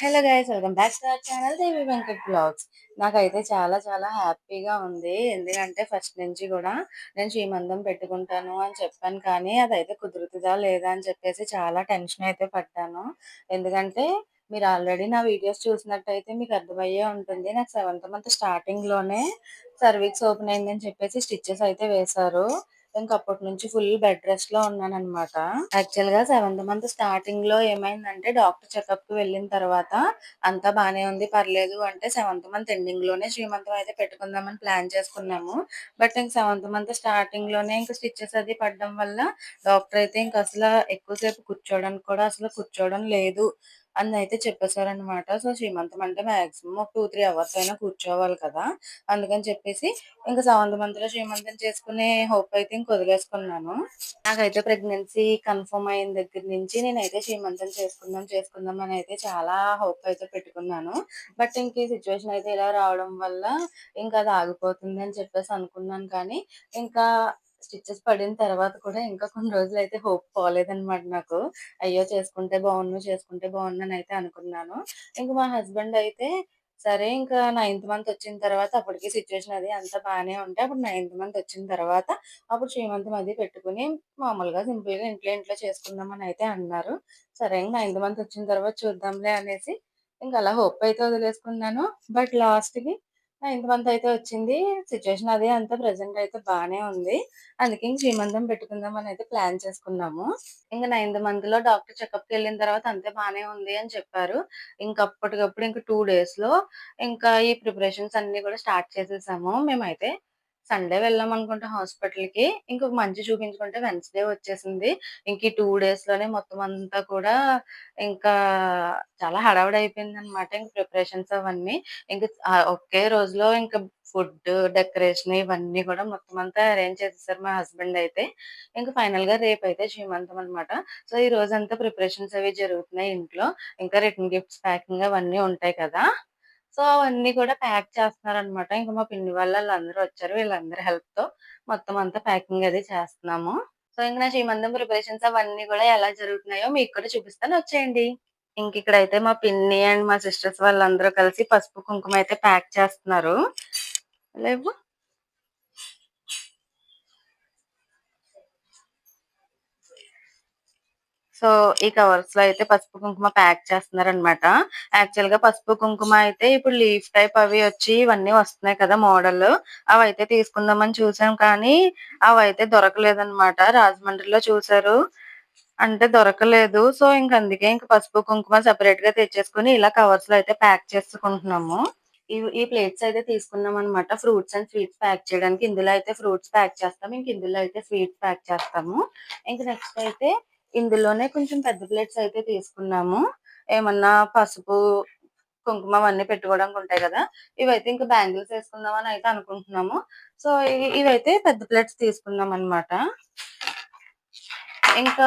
Hello guys welcome back to our channel Devi Venkat blogs. నాకైతే చాలా చాలా హ్యాపీగా ఉంది. ఎందుకంటే ఫస్ట్ నుంచి కూడా నేను శ్రీమంతం పెట్టుకుంటాను అని చెప్పాను. కానీ అదైతే కుదురుతుందా లేదా అని చెప్పేసి చాలా టెన్షన్ అయితే పడ్డాను. ఎందుకంటే మీరు ఆల్రెడీ నా వీడియోస్ చూసినట్టయితే మీకు అర్థమయ్యే ఉంటుంది. నాకు సెవెంత్ మంత్ స్టార్టింగ్లోనే సర్వీక్స్ ఓపెన్ అయిందని చెప్పేసి స్టిచ్చెస్ అయితే వేశారు. ఇంకా అప్పటి నుంచి ఫుల్ బెడ్ రెస్ట్లో ఉన్నాను అనమాట యాక్చువల్గా సెవెంత్ మంత్ స్టార్టింగ్లో ఏమైందంటే డాక్టర్ చెకప్కి వెళ్ళిన తర్వాత అంతా బానే ఉంది పర్లేదు అంటే సెవెంత్ మంత్ ఎండింగ్లోనే శ్రీమంతం అయితే పెట్టుకుందామని ప్లాన్ చేసుకున్నాము. బట్ ఇంక సెవెంత్ మంత్ స్టార్టింగ్లోనే ఇంకా స్టిచ్చెస్ అది పడడం వల్ల డాక్టర్ అయితే ఇంక అసలు ఎక్కువసేపు కూర్చోవడానికి కూడా అసలు కూర్చోవడం లేదు. అని అయితే చెప్పేశారనమాట సో శ్రీమంతం అంటే మాక్సిమం ఒక టూ త్రీ అవర్స్ అయినా కూర్చోవాలి కదా. అందుకని చెప్పేసి ఇంకా సెవెంత్ మంత్లో శ్రీమంతం చేసుకునే హోప్ అయితే ఇంక వదిలేసుకున్నాను. నాకైతే ప్రెగ్నెన్సీ కన్ఫర్మ్ అయిన దగ్గర నుంచి నేనైతే శ్రీమంతం చేసుకుందాం చేసుకుందాం అని అయితే చాలా హోప్ అయితే పెట్టుకున్నాను. బట్ ఇంక ఈ సిచ్యువేషన్ అయితే ఇలా రావడం వల్ల ఇంకా అది ఆగిపోతుంది అని చెప్పేసి అనుకున్నాను. కానీ ఇంకా స్టిచ్చెస్ పడిన తర్వాత కూడా ఇంకా కొన్ని రోజులు అయితే హోప్ పోలేదన్నమాట నాకు. అయ్యో చేసుకుంటే బాగున్ను చేసుకుంటే బాగున్నాను అని అయితే అనుకున్నాను. ఇంకా మా హస్బెండ్ అయితే సరే ఇంకా నైన్త్ మంత్ వచ్చిన తర్వాత అప్పటికి సిచ్యువేషన్ అది అంతా బాగానే ఉంటే అప్పుడు నైన్త్ మంత్ వచ్చిన తర్వాత అప్పుడు శ్రీమంతం అది పెట్టుకుని మామూలుగా సింపుల్గా ఇంట్లో ఇంట్లో చేసుకుందాం అని అయితే అన్నారు. సరే ఇంకా నైన్త్ మంత్ వచ్చిన తర్వాత చూద్దాంలే అనేసి ఇంకా అలా హోప్ అయితే వదిలేసుకున్నాను. బట్ లాస్ట్కి నైన్త్ మంత్ అయితే వచ్చింది. సిచ్యువేషన్ అదే అంతా ప్రెసెంట్ అయితే బాగానే ఉంది. అందుకే ఇంక శ్రీమంతం పెట్టుకుందాం అని అయితే ప్లాన్ చేసుకున్నాము. ఇంకా నైన్త్ మంత్లో డాక్టర్ చెకప్కి వెళ్ళిన తర్వాత అంతే బాగానే ఉంది అని చెప్పారు. ఇంకా అప్పటికప్పుడు ఇంకా టూ డేస్లో ఇంకా ఈ ప్రిపరేషన్స్ అన్ని కూడా స్టార్ట్ చేసేసాము. మేమైతే సండే వెళ్ళాం అనుకుంటా హాస్పిటల్కి ఇంకొక మంచి చూపించుకుంటే వెన్స్డే వచ్చేసింది. ఇంక ఈ టూ డేస్లోనే మొత్తం అంతా కూడా ఇంకా చాలా హడావిడి అయిపోయింది అనమాట ఇంక ప్రిపరేషన్స్ అవన్నీ. ఇంక ఒకే రోజులో ఇంకా ఫుడ్ డెకరేషన్ ఇవన్నీ కూడా మొత్తం అంతా అరేంజ్ చేసేసారు మా హస్బెండ్ అయితే. ఇంకా ఫైనల్గా రేపు అయితే శ్రీమంతం అనమాట సో ఈ రోజు అంతా ప్రిపరేషన్స్ అవి జరుగుతున్నాయి ఇంట్లో. ఇంకా రిటర్న్ గిఫ్ట్స్ ప్యాకింగ్ అవన్నీ ఉంటాయి కదా. సో అవన్నీ కూడా ప్యాక్ చేస్తున్నారు అనమాట ఇంకా మా పిన్ని వాళ్ళు వాళ్ళందరూ వచ్చారు. వీళ్ళందరి హెల్ప్తో మొత్తం అంతా ప్యాకింగ్ అది చేస్తున్నాము. సో ఇంకా నా శ్రీమంతం ప్రిపరేషన్స్ అవన్నీ కూడా ఎలా జరుగుతున్నాయో మీకు కూడా చూపిస్తాను. వచ్చేయండి. ఇంక ఇక్కడైతే మా పిన్ని అండ్ మా సిస్టర్స్ వాళ్ళందరూ కలిసి పసుపు కుంకుమ అయితే ప్యాక్ చేస్తున్నారు. లేవు సో ఈ కవర్స్లో అయితే పసుపు కుంకుమ ప్యాక్ చేస్తున్నారు అనమాట యాక్చువల్గా పసుపు కుంకుమ అయితే ఇప్పుడు లీఫ్ టైప్ అవి వచ్చి ఇవన్నీ వస్తున్నాయి కదా మోడల్. అవి అయితే తీసుకుందామని చూసాం కానీ అవి అయితే దొరకలేదన్నమాట. రాజమండ్రిలో చూసారు. అంటే దొరకలేదు. సో ఇంక అందుకే ఇంక పసుపు కుంకుమ సెపరేట్గా తెచ్చేసుకుని ఇలా కవర్స్లో అయితే ప్యాక్ చేసుకుంటున్నాము. ఈ ఈ ప్లేట్స్ అయితే తీసుకున్నాం అనమాట ఫ్రూట్స్ అండ్ స్వీట్స్ ప్యాక్ చేయడానికి. ఇందులో అయితే ఫ్రూట్స్ ప్యాక్ చేస్తాము. ఇంక ఇందులో అయితే స్వీట్స్ ప్యాక్ చేస్తాము. ఇంక నెక్స్ట్ అయితే ఇందులోనే కొంచెం పెద్ద ప్లేట్స్ అయితే తీసుకున్నాము. ఏమన్నా పసుపు కుంకుమ అవన్నీ పెట్టుకోవడానికి ఉంటాయి కదా. ఇవైతే ఇంకా బ్యాంగిల్స్ వేసుకుందాం అని అయితే అనుకుంటున్నాము. సో ఇవైతే పెద్ద ప్లేట్స్ తీసుకున్నాం అన్నమాట. ఇంకా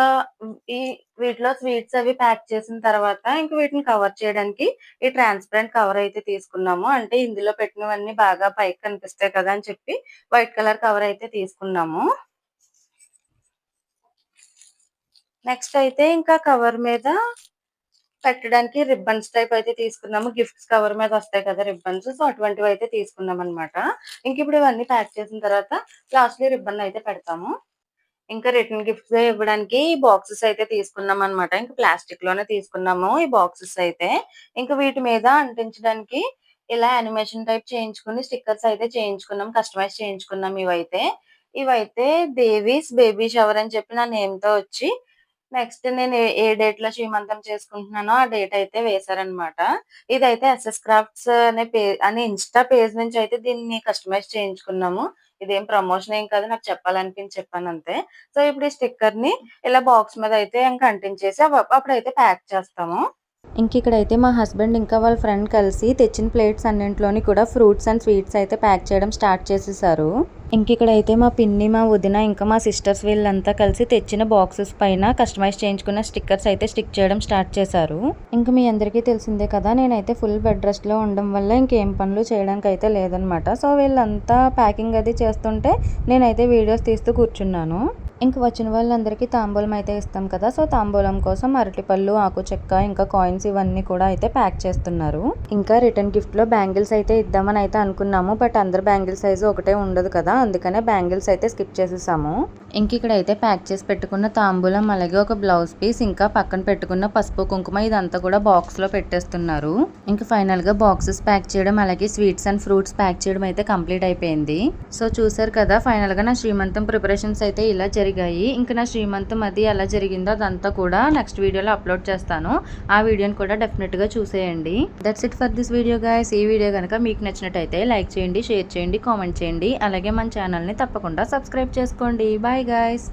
ఈ వీటిలో స్వీట్స్ అవి ప్యాక్ చేసిన తర్వాత ఇంకా వీటిని కవర్ చేయడానికి ఈ ట్రాన్స్పరెంట్ కవర్ అయితే తీసుకున్నాము. అంటే ఇందులో పెట్టినవన్నీ బాగా పైకి కనిపిస్తాయి కదా అని చెప్పి వైట్ కలర్ కవర్ అయితే తీసుకున్నాము. నెక్స్ట్ అయితే ఇంకా కవర్ మీద పెట్టడానికి రిబ్బన్స్ టైప్ అయితే తీసుకున్నాము. గిఫ్ట్స్ కవర్ మీద వస్తాయి కదా రిబ్బన్స్. సో అటువంటివి అయితే తీసుకున్నాం అనమాట ఇంక ఇప్పుడు ఇవన్నీ ప్యాక్ చేసిన తర్వాత లాస్ట్లీ రిబ్బన్ అయితే పెడతాము. ఇంకా రిటర్న్ గిఫ్ట్స్ ఇవ్వడానికి బాక్సెస్ అయితే తీసుకున్నాం అనమాట ఇంకా ప్లాస్టిక్లోనే తీసుకున్నాము ఈ బాక్సెస్ అయితే. ఇంకా వీటి మీద అంటించడానికి ఇలా యానిమేషన్ టైప్ చేయించుకుని స్టిక్కర్స్ అయితే చేయించుకున్నాం. కస్టమైజ్ చేయించుకున్నాం ఇవైతే. ఇవైతే దేవీస్ బేబీ షవర్ అని చెప్పి నా నేమ్తో వచ్చి నెక్స్ట్ నేను ఏ- డేట్లో శ్రీమంతం చేసుకుంటున్నానో ఆ డేట్ అయితే వేశారనమాట ఇదైతే ఎస్ఎస్ క్రాఫ్ట్స్ అనే పే అనే ఇన్స్టా పేజ్ నుంచి అయితే దీన్ని కస్టమైజ్ చేయించుకున్నాము. ఇదేం ప్రమోషన్ ఏం కాదు నాకు చెప్పాలనిపించి చెప్పాను అంతే. సో ఇప్పుడు ఈ స్టిక్కర్ని ఇలా బాక్స్ మీద అయితే ఇంకా అంటించేసి అప్పుడైతే ప్యాక్ చేస్తాము. ఇంక ఇక్కడైతే మా హస్బెండ్ ఇంకా వాళ్ళ ఫ్రెండ్ కలిసి తెచ్చిన ప్లేట్స్ అన్నింటిలోని కూడా ఫ్రూట్స్ అండ్ స్వీట్స్ అయితే ప్యాక్ చేయడం స్టార్ట్ చేసేసారు. ఇంక ఇక్కడైతే మా పిన్ని మా వదిన ఇంకా మా సిస్టర్స్ వీళ్ళంతా కలిసి తెచ్చిన బాక్సెస్ పైన కస్టమైజ్ చేయించుకున్న స్టిక్కర్స్ అయితే స్టిక్ చేయడం స్టార్ట్ చేశారు. ఇంకా మీ అందరికీ తెలిసిందే కదా నేనైతే ఫుల్ బెడ్ రెస్ట్లో ఉండడం వల్ల ఇంకేం పనులు చేయడానికి అయితే లేదనమాట సో వీళ్ళంతా ప్యాకింగ్ అది చేస్తుంటే నేనైతే వీడియోస్ తీస్తూ కూర్చున్నాను. ఇంక వచ్చిన వాళ్ళందరికీ తాంబూలం అయితే ఇస్తాం కదా. సో తాంబూలం కోసం అరటిపళ్ళు ఆకు చెక్క ఇంకా కాయిన్స్ ఇవన్నీ కూడా అయితే ప్యాక్ చేస్తున్నారు. ఇంకా రిటర్న్ గిఫ్ట్లో బ్యాంగిల్స్ అయితే ఇద్దామని అయితే అనుకున్నాము. బట్ అందరు బ్యాంగిల్ సైజు ఒకటే ఉండదు కదా. అందుకనే బ్యాంగిల్స్ అయితే స్కిప్ చేసేసాము. ఇంక ఇక్కడ అయితే ప్యాక్ చేసి పెట్టుకున్న తాంబూలం అలాగే ఒక బ్లౌజ్ పీస్ ఇంకా పక్కన పెట్టుకున్న పసుపు కుంకుమ ఇదంతా కూడా బాక్స్లో పెట్టేస్తున్నారు. ఇంకా ఫైనల్గా బాక్సెస్ ప్యాక్ చేయడం అలాగే స్వీట్స్ అండ్ ఫ్రూట్స్ ప్యాక్ చేయడం అయితే కంప్లీట్ అయిపోయింది. సో చూసారు కదా ఫైనల్గా నా శ్రీమంతం ప్రిపరేషన్స్ అయితే ఇలా జరిగాయి. ఇంకా నా శ్రీమంతం అది ఎలా జరిగిందో అదంతా కూడా నెక్స్ట్ వీడియోలో అప్లోడ్ చేస్తాను. ఆ వీడియోని కూడా డెఫినెట్గా చూసేయండి. That's it for this video guys ఈ వీడియో కనుక మీకు నచ్చినట్టయితే లైక్ చేయండి షేర్ చేయండి కామెంట్ చేయండి. అలాగే మన ఛానల్ని తప్పకుండా సబ్స్క్రైబ్ చేసుకోండి. Bye guys